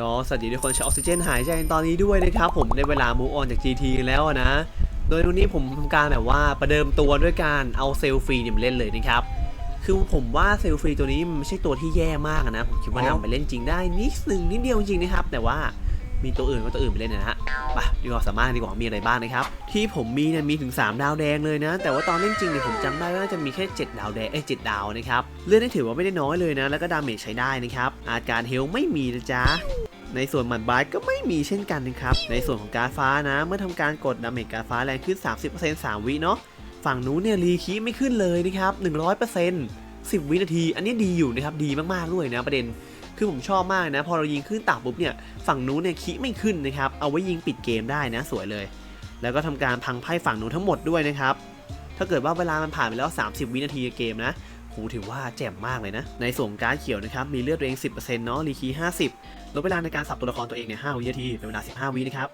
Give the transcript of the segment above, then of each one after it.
ก็สวัสดีทุกคนใช้ออกซิเจนหายใจในตอนนี้ด้วยนะครับผมในเวลามูออนจาก GT แล้วนะ โดยวันนี้ผมทำการแบบว่าประเดิมตัวด้วยการเอาเซลฟรีเนี่ยมาเล่นเลยนะครับ คือผมว่าเซลฟรีตัวนี้มันไม่ใช่ตัวที่แย่มากนะ ผมคิดว่านำไปเล่นจริงได้นิดนึงนิดเดียวจริงๆนะครับ แต่ว่า มีตัวอื่นก็ตัวอื่นไปเล่นนะฮะไปดีกว่าสามารถดีกว่ามีอะไรบ้างนะครับ ที่ผมมีเนี่ยมีถึง 3 ดาวแดงเลยนะ แต่ว่าตอนเล่นจริงเนี่ยผมจำได้ว่าจะมีแค่ 7 ดาวแดงเอ้ย7ดาวนะครับเลือดได้ถือว่าไม่ได้น้อยเลยนะ แล้วก็ดาเมจใช้ได้นะครับ อาการเฮลไม่มีนะจ๊ะในส่วนหมัดบายก็ไม่มีเช่นกันนะครับ ในส่วนของการฟ้านะ เมื่อทำการกดดาเมจการฟ้าแรงขึ้น 30% 3 วิเนาะ ฝั่งนู้นเนี่ยรีคีไม่ขึ้นเลยนะครับ 100% 10 วินาที อันนี้ดีอยู่นะครับ ดีมากๆด้วยนะประเด็น คือผมชอบมากนะ พอเรายิงขึ้นต่ำปุ๊บเนี่ยฝั่งนู้นเนี่ยคีไม่ขึ้นนะครับ เอาไว้ยิงปิดเกมได้นะสวยเลย แล้วก็ทำการพังไพ่ฝั่งนู้นทั้งหมดด้วยนะครับ ถ้าเกิดว่าเวลามันผ่านไปแล้ว 30 วินาทีเกมนะโหถือว่าแจ่มมากเลยนะ ในส่วนการดเขียวนะครับ มีเลือดตัวเอง 10%เนาะรีคี50ลดเวลาในการสับตัวละครตัวเองเนี่ย5วินาทีเป็นเวลา 15 วินะครับ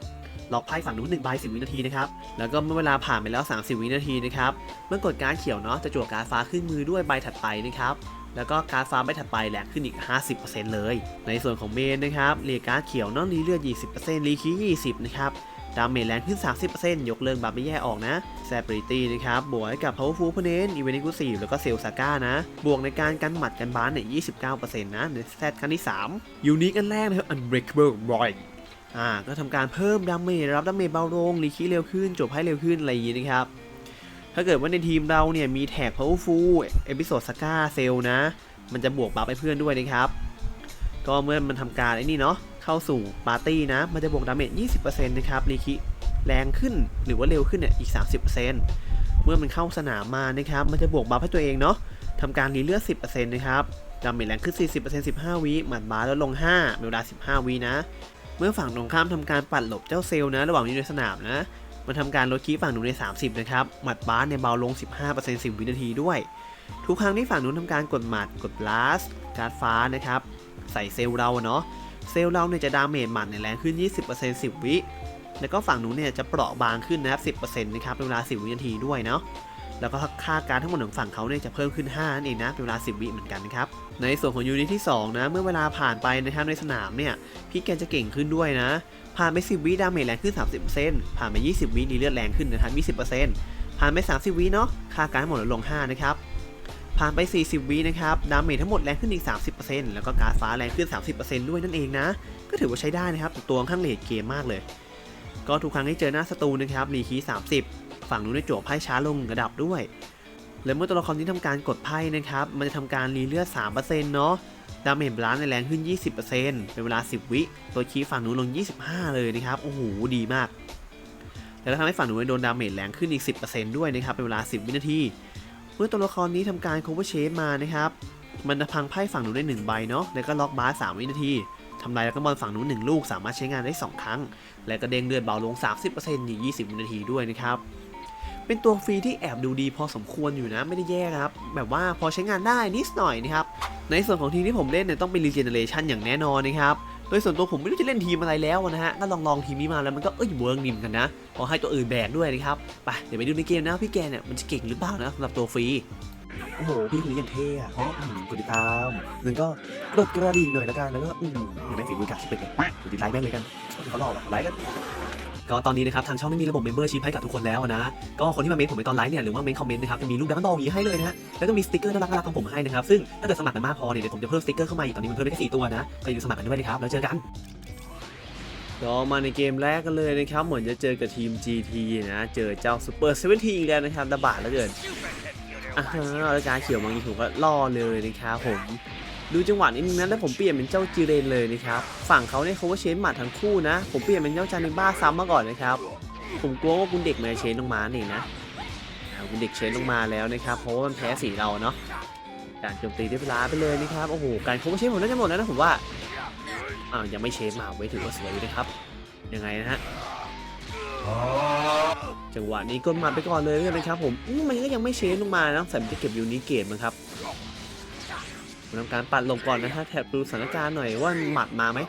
ล็อกไพ่ฝั่งนู้น1ใบ10 วินาทีนะครับ แล้วก็เมื่อเวลาผ่านไปแล้ว 30 วินาทีนะครับ เมื่อกดการดเขียวเนาะจะจั่วการดฟ้าขึ้นมือด้วยใบถัดไปนะครับ แล้วก็การดฟ้าใบถัดไปแหลกขึ้นอีก 50%เลย ในส่วนของเมนนะครับเรียการดเขียวนาะรีเลือด 20%รีคี20 นะครับดาเมจแรงขึ้น 30%ยกเลิกบัฟไม่แย่ออกนะแซปริตี้นะครับ บวกให้กับ Powerful Opponent อีเวนิกุสีแล้วก็เซลซาก้านะ บวกในการกันหมัดกันบ้านเนี่ย 29%นะในแซดขั้นที่3ยูนิคอันแรกนะครับ Unbreakable Boy อ่า ก็ทำการเพิ่มดาเมจรับดาเมจเบาลงรีคีเร็วขึ้น จบให้เร็วขึ้น อะไรอย่างนี้นะครับ ถ้าเกิดว่าในทีมเราเนี่ยมีแท็ก Powerful Episode Saga เซลนะ มันจะบวกบัฟให้เพื่อนด้วยนะครับ ก็เมื่อมันทำการไอ้นี่เนาะเข้าสู่ปาร์ตี้นะ มันจะบวกดาเมจ 20%นะครับรีคิแรงขึ้นหรือว่าเร็วขึ้นเนี่ยอีก 30%เมื่อมันเข้าสนามมานะครับ มันจะบวกบัฟให้ตัวเองเนาะทำการรีเลือด 10%นะครับดาเมจแรงขึ้น 40% 15 วิหมัดบาร์ลดลง 5 เวลา 15 วินะ เมื่อฝั่งตรงข้ามทำการปัดหลบเจ้าเซลล์นะ ระหว่างนี้ในสนามนะ มันทำการลดคีฝั่งนู้นใน 30 นะครับ หมัดบาร์เนี่ยเบาลง 15% 10 วินาทีด้วย ทุกครั้งที่ฝั่งนู้นทำการกดหมัดกดลัสการ์ดฟ้านะครับ ใส่เซลล์เราเนาะเซลล์เราเนี่ยจะดาเมจหมัดเนี่ยแรงขึ้น 20% 10 วิ แล้วก็ฝั่งนู้นเนี่ยจะเปราะบางขึ้นนะครับ 10%นะครับเป็นเวลา 10 วินาทีด้วยเนาะแล้วก็ค่าการทั้งหมดของฝั่งเขาเนี่ยจะเพิ่มขึ้น5นั่นเองนะเป็นเวลา 10 วิเหมือนกันนะครับ ในส่วนของยูนิตที่ 2 นะ เมื่อเวลาผ่านไปนะครับในสนามเนี่ยพี่แกจะเก่งขึ้นด้วยนะ ผ่านไป 10 วิดาเมจแรงขึ้น 30%ผ่านไป 20 วิดีเลือดแรงขึ้นนะครับ20%ผ่านไป 30 วิเนาะค่าการทั้งหมดลดลง 5 นะครับ ผ่านไป 40 วินะครับ ดาเมจทั้งหมดแรงขึ้นอีก 30%แล้วก็การฟ้าแรงขึ้น 30%ด้วยนั่นเองนะ ก็ถือว่าใช้ได้นะครับตัวค่อนข้างเลทเกมมากเลย ก็ทุกครั้งที่เจอหน้าศัตรูนะครับรีคี30 ฝั่งนู้นได้จั่วไพ่ช้าลงระดับด้วย และเมื่อตัวละครที่ทำการกดไพ่นะครับ มันจะทำการรีเลือด3%เนาะ ดาเมจบลัสในแรงขึ้น 20%เป็นเวลา 10 วิ ตัวคีฝั่งนู้นลง 25 เลยนะครับ โอ้โห ดีมาก แล้วก็ทำให้ฝั่งนู้นโดนดาเมจแรงขึ้นอีก 10%ด้วยนะครับ เป็นเวลา 10 วินาที เมื่อตัวละครนี้ทำการ cover shape มานะครับ มันจะพังไพ่ฝั่งนู้นได้ 1 ใบเนาะ แล้วก็ล็อกบาร์3วินาทีทำลายแล้วก็บอลฝั่งนู้น1ลูกสามารถใช้งานได้ 2 ครั้ง และก็เด้งเลือดเบาลง 30%อีก20 วินาทีด้วยนะครับ เป็นตัวฟรีที่แอบดูดีพอสมควรอยู่นะ ไม่ได้แย่ครับ แบบว่าพอใช้งานได้นิดหน่อยนะครับ ในส่วนของทีมที่ผมเล่นเนี่ยต้องเป็นรีเจเนเรชันอย่างแน่นอนนะครับ โดยส่วนตัวผมไม่รู้จะเล่นทีมอะไรแล้วนะฮะ ก็ลองลองทีมนี้มาแล้วมันก็เอ้ยเวิร์กนิมกันนะพอให้ตัวอื่นแบกด้วยนะครับ ไปเดี๋ยวไปดูในเกมนะพี่แกเนี่ยมันจะเก่งหรือเปล่านะสำหรับตัวฟรี โอ้โหพี่คนนี้ยังเท่อะเพราะกดติดตามแล้วก็กดกระดิ่งหน่อยละกัน แล้วก็อืมอย่าไม่ฝีมือกัดสเปกเลยกดติดไลค์แม่งเลยกันเขาหลอกอะไลค์กัน ก็ตอนนี้นะครับทางช่องไม่มีระบบ membership ให้กับทุกคนแล้วนะก็คนที่มาเมนผมในตอนไลฟ์เนี่ยหรือว่าเมนคอมเมนต์นะครับจะมีรูปดังบอลอย่างนี้ให้เลยนะฮะแล้วก็มีสติ๊กเกอร์น่ารักน่ารักของผมให้นะครับซึ่งถ้าเกิดสมัครกันมากพอเนี่ยเดี๋ยวผมจะเพิ่มสติ๊กเกอร์เข้ามาอีกตอนนี้มันเพิ่มได้แค่สี่ตัวนะก็อย่าลืมสมัครกันด้วยนะครับแล้วเจอกันก็มาในเกมแรกกันเลยนะครับ เหมือนจะเจอกับทีม GT นะ เจอเจ้า Super 17อีกแล้วนะครับระบาดแล้วเกินอ่าฮะแล้วการเขียวบางทีผมก็ล่อเลยนะครับผม ดูจังหวะนิดนึงนะแล้วผมเปลี่ยนเป็นเจ้าจิเรนเลยนะครับฝั่งเขาเนี่ยเขาว่าเชนหมัดทั้งคู่นะ ผมเปลี่ยนเป็นเจ้าจานิบ้าซ้ำมาก่อนนะครับผมกลัวว่าคุณเด็กมันจะเชนลงมานี่นะคุณเด็กเชนลงมาแล้วนะครับเพราะว่ามันแพ้สีเราเนาะการโจมตีได้เวลาไปเลยนะครับโอ้โหการโคเวอร์เชนผมน่าจะหมดแล้วนะผมว่าอ้าวยังไม่เชนมาไว้ถือว่าสวยนะครับยังไงนะฮะจังหวะนี้กดหมัดไปก่อนเลยนะครับผมมันก็ยังไม่เชนลงมานะใส่มันจะเก็บยูนิเกตมั้งครับ ผมทำการปัดลงก่อนนะฮะแถบดูสถานการณ์หน่อยว่าหมัดมาไหม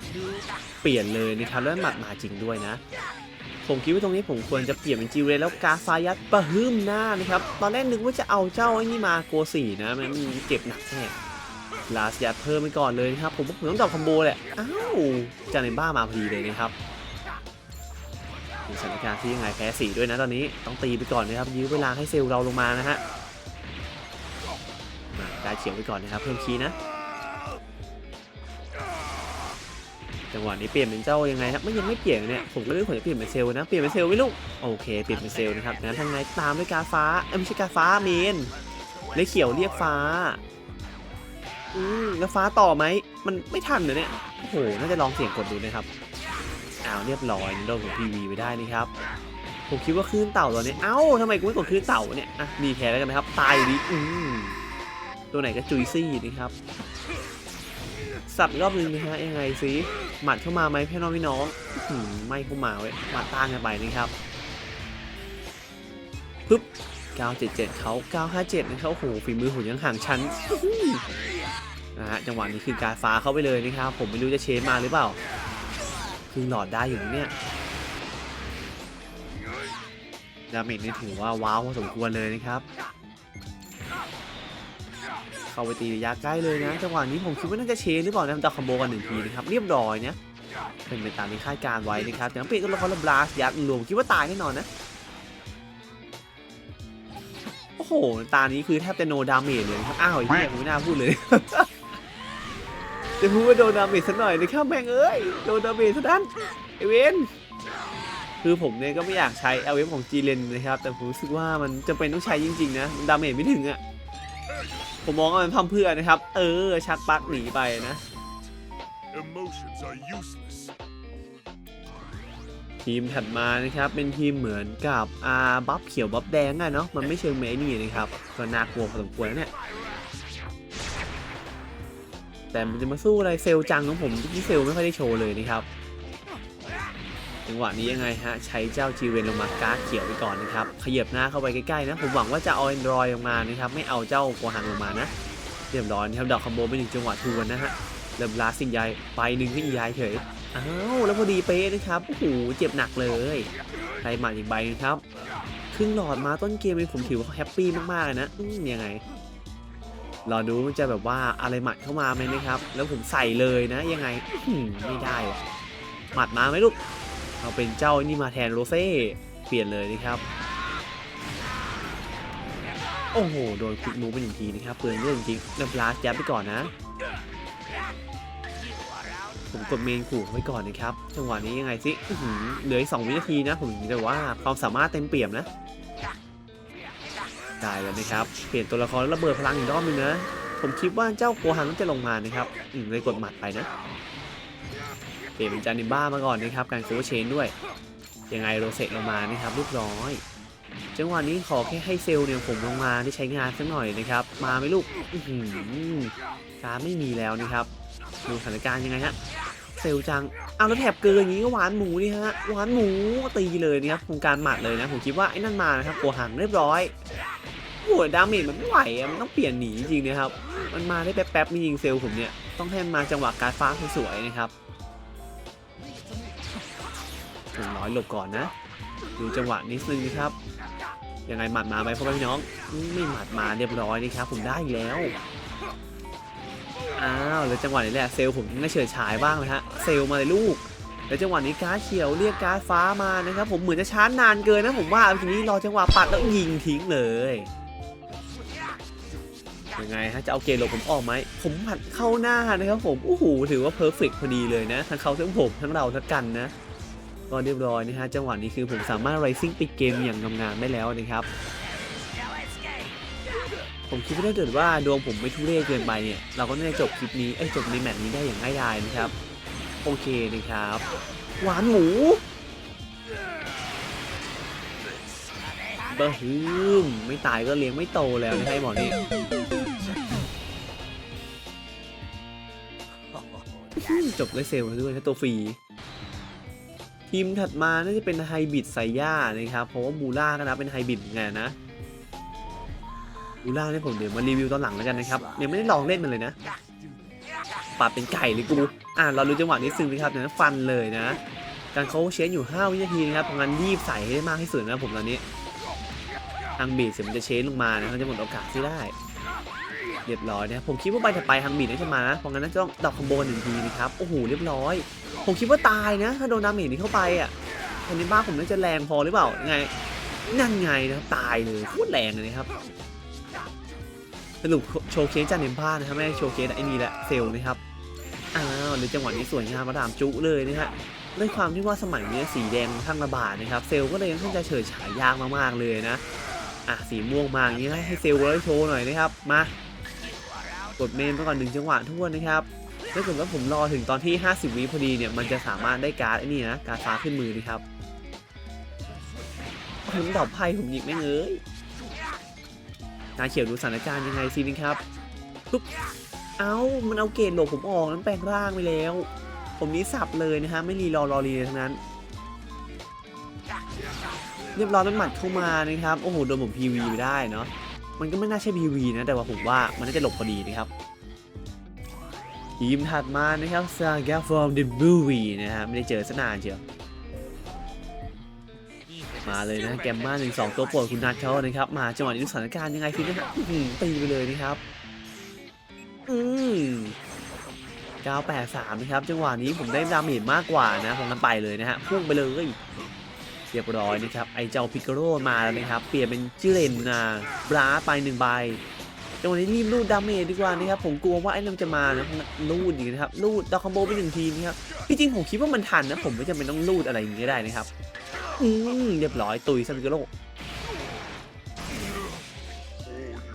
เปลี่ยนเลยนะครับแล้วหมัดมาจริงด้วยนะ ผมคิดว่าตรงนี้ผมควรจะเปลี่ยนเป็นจิวเรแล้วกาฟายัดประฮึมหน้านะครับ ตอนแรกนึกว่าจะเอาเจ้าไอ้นี่มาโกสี่นะมันเจ็บหนักแน่ลาสยัดเพิ่มไปก่อนเลยนะครับ ผมผมต้องตอบคอมโบแหละอ้าวจาเนบ้ามาพอดีเลยนะครับสถานการณ์ที่ยังไงแพ้สีด้วยนะตอนนี้ต้องตีไปก่อนนะครับยื้อเวลาให้เซลล์เราลงมานะฮะ มาได้เขียวไปก่อนนะครับ เพิ่มคีนะ จังหวะนี้เปลี่ยนเป็นเจ้ายังไงครับไม่ยังไม่เปลี่ยนเนี่ยผมก็เลือกผมจะเปลี่ยนเป็นเซลนะเปลี่ยนเป็นเซลไหลูกโอเคเปลี่ยนเป็นเซลนะครับงั้นทางไหนตามด้วยกาฟ้าเอ้ไม่ใช่กาฟ้าเมนเลยเขียวเรียกฟ้าอืมแล้วฟ้าต่อไหมมันไม่ทันเลยเนี่ยโอ้โหน่าจะลองเสียงกดดูนะครับอ้าวเรียบร้อยโดนของทีวีไปได้นะครับผมคิดว่าคลื่นเต่าตอนนี้ เอ้าทำไมกูไม่กดคลื่นเต่าเนี่ย อะดีแพ้แล้วกันนะครับ ตายอยู่ดี อืม ตัวไหนก็จุยซี่นะครับ สับรอบนึงนะฮะยังไงสิหมัดเข้ามาไหมพี่น้องพี่น้องอไม่เข้ามาเว้ยหมัดต้านกันไปนะครับปึ๊บ977เขา957นะครับโอ้โหฝีมือผมยังห่างชั้นนะฮะจังหวะนี้คือการฟ้าเข้าไปเลยนะครับ ผมไม่รู้จะเชนมาหรือเปล่า คือหลอดได้อยู่เนี่ยดาเมจนี่ถือว่าว้าวพอสมควรเลยนะครับ เข้าไปตีระยะใกล้เลยนะจังหวะนี้ผมคิดว่าน่าจะเชนหรือเปล่านะดักคอมโบกันหนึ่งทีนะครับเรียบร้อยนะเป็นไปตามที่คาดการไว้นะครับแต่เปลี่ยนตัวละครละบลาสยัดรวมคิดว่าตายแน่นอนนะโอ้โหตานี้คือแทบจะโนดาเมจเลยครับอ้าวไอ้เหี้ยมไม่น่าพูดเลยจะพูดว่าโดนดาเมจสักหน่อยนะครับแม่งเอ้ยโดนดาเมจซะด้านไอเวนคือผมเนี่ยก็ไม่อยากใช้ l อ f ของ g ีเลนนะครับแต่ผมรู้สึกว่ามันจะเป็นต้องใช้จริงๆนะดาเมจไม่ถึงอะ ผมมองว่ามันพั่มเพื่อนะครับ เออ ชักปลักหนีไปนะ Emotions are useless. ทีมถัดมานะครับ เป็นทีมเหมือนกับอาบัฟเขียวบัฟแดงอะเนาะมันไม่เชิงเมนี่นะครับ ก็น่ากลัวพอสมควรนะเนี่ยแต่มันจะมาสู้อะไรเซลลจังของผมที่เซลลไม่ค่อยได้โชว์เลยนะครับ จังหวะนี้ยังไงฮะใช้เจ้าจีเวนลงมาการ์ดเขียวไปก่อนนะครับขยับหน้าเข้าไปใกล้ๆนะ ผมหวังว่าจะเอาแอนดรอยลงมานะครับไม่เอาเจ้าโกหังลงมานะเรียบร้อยนะครับดอกคอมโบไปหนึ่งจังหวะทวนนะฮะเริ่มลาสิ่งยายไปหนึ่งขึ้นยายเฉยอ้าวแล้วพอดีเป๊ะนะครับโอ้โหเจ็บหนักเลยใครหมาอีกใบนึงครับครึ่งหลอดมาต้นเกมเลยผมถือว่าแฮปปี้มากๆเลยนะอืมยังไงรอดูมันจะแบบว่าอะไรหมัดเข้ามาไหมนะครับ แล้วผมใส่เลยนะยังไงไม่ได้หมัดมาไหมลูก เอาเป็นเจ้านี่มาแทนโรเซ่เปลี่ยนเลยนะครับ โอ้โห โดนคลิกมูฟไปหนึ่งทีนะครับเปลืองเรื่องจริงน้ำลาสยัดไปก่อนนะ ผมกดเมนขู่เขาไว้ก่อนนะครับ จังหวะนี้ยังไงสิเหลืออีกสองวินาทีนะ ผมถึงจะว่าความสามารถเต็มเปี่ยมนะได้แล้วนะครับ เปลี่ยนตัวละครแล้วระเบิดพลังอีกรอบนึงนะ ผมคิดว่าเจ้าโกฮังจะลงมานะครับ อืมเลยกดหมัดไปนะ ลี่ยนเป็นจานิบ้ามาก่อนนะครับการโคเวอร์เชนด้วย ยังไงโรเซตลงมานะครับเรียบร้อยจังหวะนี้ขอแค่ให้เซลล์เนี่ยผมลงมาได้ใช้งานสักหน่อยนะครับ มาไหมลูกอื้อหือการไม่มีแล้วนะครับดูสถานการณ์ยังไงฮะเซลจังเอาแล้วแถบเกินอย่างนี้ก็หวานหมูนี่ฮะหวานหมูตีเลยนะครับโครงการหมัดเลยนะผมคิดว่าไอ้นั่นมานะครับโกหังเรียบร้อยโอ้ยดาเมจมันไม่ไหวอะมันต้องเปลี่ยนหนีจริงนะครับ มันมาได้แป๊บๆไม่ยิงเซลผมเนี่ยต้องให้มันมาจังหวะการฟ้าสวยๆนะครับ หนึ่งร้อยหลบก่อนนะ ดูจังหวะนิดนึงนะครับยังไงหมัดมาไหมพ่อแม่พี่น้องไม่หมัดมาเรียบร้อยนะครับผมได้แล้วอ้าวแล้วจังหวะนี้แหละเซลผมน่าเฉิดฉายบ้างนะฮะเซลมาเลยลูกแล้วจังหวะนี้การ์ดเขียวเรียกการ์ดฟ้ามานะครับผมเหมือนจะช้านานเกินนะผมว่าทีนี้รอจังหวะปัดแล้วยิงทิ้งเลยยังไงฮะจะเอาเกมหลบผมออกไหมผมผัดเข้าหน้านะครับผมโอ้โหถือว่าเพอร์เฟกพอดีเลยนะทั้งเขาทั้งผมทั้งเราทั้งกันนะ ก็เรียบร้อยนะฮะจังหวะนี้คือผมสามารถไรซิ่งปิดเกมอย่างงามๆได้แล้วนะครับ ผมคิดว่าถ้าเกิดว่าดวงผมไม่ทุเรศเกินไปเนี่ย เราก็น่าจะจบคลิปนี้ไอ้จบในแมตช์นี้ได้อย่างง่ายดายนะครับ โอเคนะครับ หวานหมูเบอร์ฮืมไม่ตายก็เลี้ยงไม่โตแล้วนะให้หมอนี่จบด้วยเซลล์ด้วยนะตัวฟรี ทีมถัดมาน่าจะเป็นไฮบริดไซย่านะครับ เพราะว่ามูล่าก็นับเป็นไฮบริดเหมือนะมูล่าเนี่ยผมเดี๋ยวมารีวิวตอนหลังแล้วกันนะครับยังไม่ได้ลองเล่นมันเลยนะปาดเป็นไก่เลยกูอ่าเรารู้จังหวะนี้ซึ่งนะครับจากนั้นฟันเลยนะ การเขาเชนอยู่ 5 วินาทีนะครับเพราะงั้นรีบใส่ให้ได้มากที่สุดนะผมตอนนี้ทางบีดเสียมันจะเชนลงมานะเขาจะหมดโอกาสที่ได้ เรียบร้อยนะผมคิดว่าใบถัดไปฮังบีน่าจะมานะเพราะงั้นน่าจะต้องดอกคอมโบหนึ่งทีนะครับโอ้โหเรียบร้อย ผมคิดว่าตายนะ ถ้าโดนดาเมจนี้เข้าไปอะอันนี้บ้าผมน่าจะแรงพอหรือเปล่าไงนั่นไงนะครับตายเลยโคตรแรงเลยนะครับสรุปโชว์เคสจานเนมบ้านะครับไม่ได้โชว์เคสไอ้นี่แหละเซลนะครับอ้าวในจังหวะนี้สวยงามมาดามจุเลยนะฮะด้วยความที่ว่าสมัยนี้สีแดงค่อนข้างระบาดนะครับเซลก็เลยค่อนข้างจะเฉิดฉายยากมากๆเลยนะอะสีม่วงมาอย่างนี้ให้เซลล์เลยโชว์หน่อยนะครับมา กดเมนไปก่อนหนึ่งจังหวะทั่วนะครับถ้าเกิดว่าผมรอถึงตอนที่ 50 วิพอดีเนี่ย มันจะสามารถได้การ์ดไอ้นี่นะ การ์ดฟ้าขึ้นมือดีครับผมดอกไพ่ผมหยิบไม่เอ้ยนาเขียวดูสถานการณ์ยังไงสินะครับปุ๊บเอ้า มันเอาเกรดหลบผมออกนั้นแปลงร่างไปแล้ว ผมนี้สับเลยนะฮะ ไม่รีรอรอรีเลยทั้งนั้น เรียบร้อยเป็นหมัดเข้ามานะครับ โอ้โห โดนผม PV ไปได้เนาะ มันก็ไม่น่าใช่ PV นะ แต่ว่าผมว่ามันน่าจะหลบพอดีนะครับทีมถัดมานะครับ s a g a from the movie นะฮะไม่ได้เจอสนานเชียวมาเลยนะแกมมาหนึ่งสองตัวโปรดคุณนัทเขานะครับ มาจังหวะนี้สถานการณ์ยังไงคือนะฮะอือหือตีไปเลยนะครับ อืม983 นะครับ จังหวะนี้ผมได้ดาเมจมากกว่านะผมนั้นไปเลยนะฮะพุ่งไปเลย เรียบร้อยนะครับ ไอเจ้าพิกโรมาแล้วนะครับ เปลี่ยนเป็นจิเลนนะบราไปหนึ่งใบจังหวะนี้รีบรูดดาเมจดีกว่านะครับ ผมกลัวว่าไอ้นั่นมันจะมานะรูดอีกนะครับรูดดาวคอมโบไปหนึ่งทีนะครับที่จริงผมคิดว่ามันทันนะผมไม่จำเป็นต้องรูดอะไรอย่างนี้ได้นะครับอืมเรียบร้อยตุยซาบิโกโล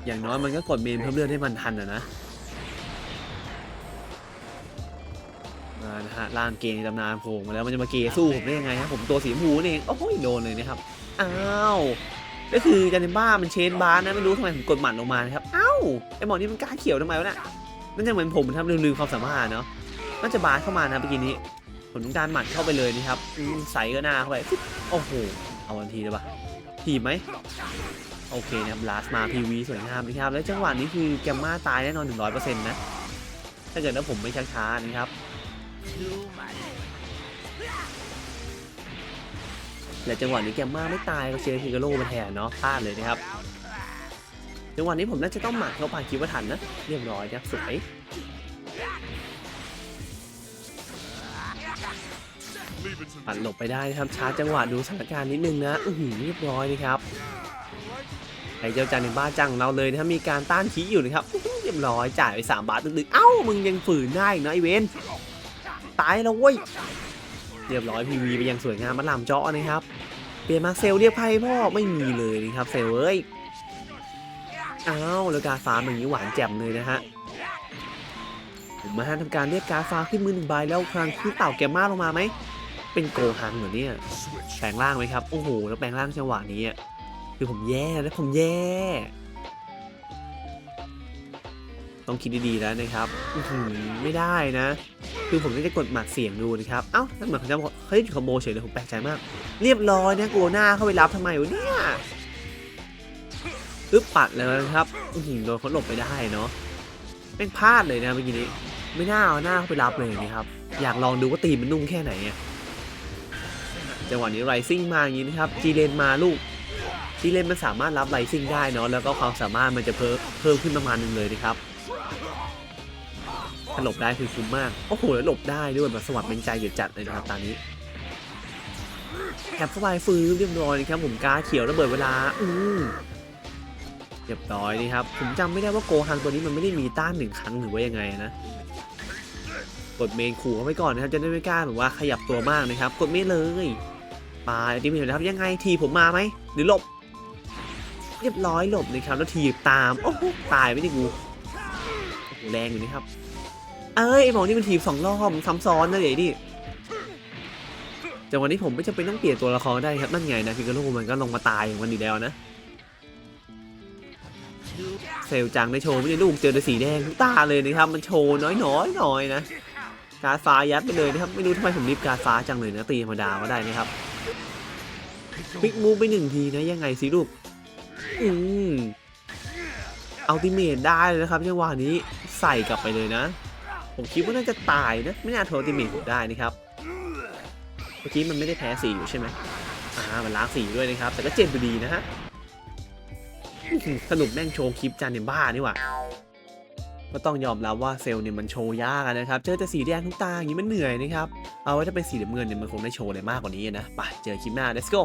อย่างน้อยมันก็กดเมนเพิ่มเลือดให้มันทันอะนะ นะฮะล่างเกย์ในตำนานโผล่มาแล้วมันจะมาเกย์สู้ผมได้ยังไงครับผมตัวสีชมพูนี่เองโอ้ยโดนเลยนะครับอ้าวก็คือจันเนบ้ามันเชนบาร์นะไม่รู้ทำไมผมกดหมัดลงมานะครับอ้าวไอหมอนี่มันกล้าเขียวทำไมวะน่ะนั่นจะเหมือนผมทำลืมๆความสามารถเนาะน่าจะบาร์เข้ามานะเมื่อกี้นี้ผมต้องการหมัดเข้าไปเลยนะครับใส่ก็หน้าเข้าไปโอ้โหเอาทันทีเลยปะทีบไหมโอเคนะครับลาสมา PV สวยงามนะครับแล้วจังหวะนี้คือแกมมาตายแน่นอน100%นะถ้าเกิดว่าผมไม่ช้าๆนะครับ และจังหวะนี้แกมมาไม่ตายก็เจอฮิกาโร่มาแทนเนาะพลาดเลยนะครับ จังหวะนี้ผมน่าจะต้องหมัดเข้าไปคิดว่าทันนะ เรียบร้อยนะครับสวยปัดหลบไปได้นะครับช้าจังหวะดูสถานการณ์นิดนึงนะอือหือเรียบร้อยนะครับไอ้เจ้าจันในบ้าจังเราเลยนะครับมีการต้านขี้อยู่นะครับเรียบร้อยจ่ายไป3บาทตึกๆเอ้ามึงยังฝืนได้อีกนะไอเวน ตายแล้วเว้ยเรียบร้อยพีวีไปยังสวยงามมาลามเจาะนะครับ เปลี่ยนมาเซลเรียกไพ่พ่อไม่มีเลยนะครับเซลเอ้ยอ้าวแล้วกาฟ้าอย่างนี้หวานแจ่มเลยนะฮะผมมาทำการเรียกกาฟ้าขึ้นมือหนึ่งใบแล้วครั้งคือเต่าแกมมาลงมาไหมเป็นโกฮังเหมือเนี่ยแปลงร่างไหมครับโอ้โหแล้วแปลงร่างจังหวะนี้อะคือผมแย่แล้วผมแย่ ต้องคิดดีๆแล้วนะครับอืไม่ได้นะ คือผมจะกดหมัดเสียงดูนะครับ เอ้าเหมือนเขาจะบอกเฮ้ยคอมโบเฉยเลยผมแปลกใจมาก เรียบร้อยนะโกหน้าเข้าไปรับทำไมวะเนี่ยอึ๊บปัดเลยนะครับอือหือโดนเขาหลบไปได้เนาะแม่งพลาดเลยนะเมื่อกี้นี้ ไม่น่าเอาหน้าเข้าไปรับเลยนะครับ อยากลองดูว่าตีมันนุ่มแค่ไหนจังหวะนี้ไรซิ่งมาอย่างนี้นะครับ จีเลนมาลูกจีเลนมันสามารถรับไรซิ่งได้เนาะแล้วก็ความสามารถมันจะเพิ่มเพิ่มขึ้นประมาณหนึงเลยนะครับ ถ้าหลบได้คือคุ้มมาก โอ้โหแล้วหลบได้ด้วยแบบสวัสดิ์เป็นใจเดือดจัดเลยนะครับตอนนี้แอบเข้าไปฟื้นเรียบร้อยนะครับผมกาเขียวระเบิดเวลา อืเรียบร้อยนี่ครับ ผมจำไม่ได้ว่าโกฮังตัวนี้มันไม่ได้มีต้านหนึ่งครั้งหรือว่ายังไงนะ กดเมนขู่เขาไปก่อนนะครับ จะได้ไม่กล้าแบบว่าขยับตัวมากนะครับ กดเมนเลยปาดิมิเห็นนะครับยังไงทีผมมาไหมหรือหลบ เรียบร้อยหลบนะครับแล้วทีตาม โอ้โหตายไม่ได้กู แรงอยู่นะครับ เอ้ยไอหมอนี่มันทีบสองรอบซ้ำซ้อนนะเดี๋ยวดิจังหวะนี้ผมไม่จำเป็นต้องเปลี่ยนตัวละครได้ครับนั่นไงนะพิกาโลมันก็ลงมาตายอย่างวันนี้แล้วนะเซลจังได้โชว์ไม่ได้ลูกเจอแต่สีแดงทุกตาเลยนะครับมันโชว์น้อยๆหน่อยนะการฟ้ายัดไปเลยนะครับไม่รู้ทำไมผมรีบการฟ้าจังเลยนะตีธรรมดาก็ได้นะครับพิกมูไปหนึ่งทีนะยังไงสิลูกอืมอัลติเมทได้เลยนะครับจังหวะนี้ ใส่กลับไปเลยนะ ผมคิดว่าน่าจะตายนะ ไม่น่าโทติมทผมได้นะครับ เมื่อกี้มันไม่ได้แพ้สีอยู่ใช่ไหมอ่า มันล้างสีด้วยนะครับ แต่ก็เจ็บอยู่ดีนะฮะสรุปแม่งโชว์คลิปจานเนบ้านี่หว่าก็ต้องยอมรับว่าเซลล์เนี่ยมันโชว์ยากนะครับ เจอแต่สีแดงทุกตาอย่างนี้มันเหนื่อยนะครับ เอาไว้ถ้าเป็นสีน้ำเงินเนี่ยมันคงได้โชว์อะไรมากกว่านี้นะ ไป เจอคลิปหน้า let's go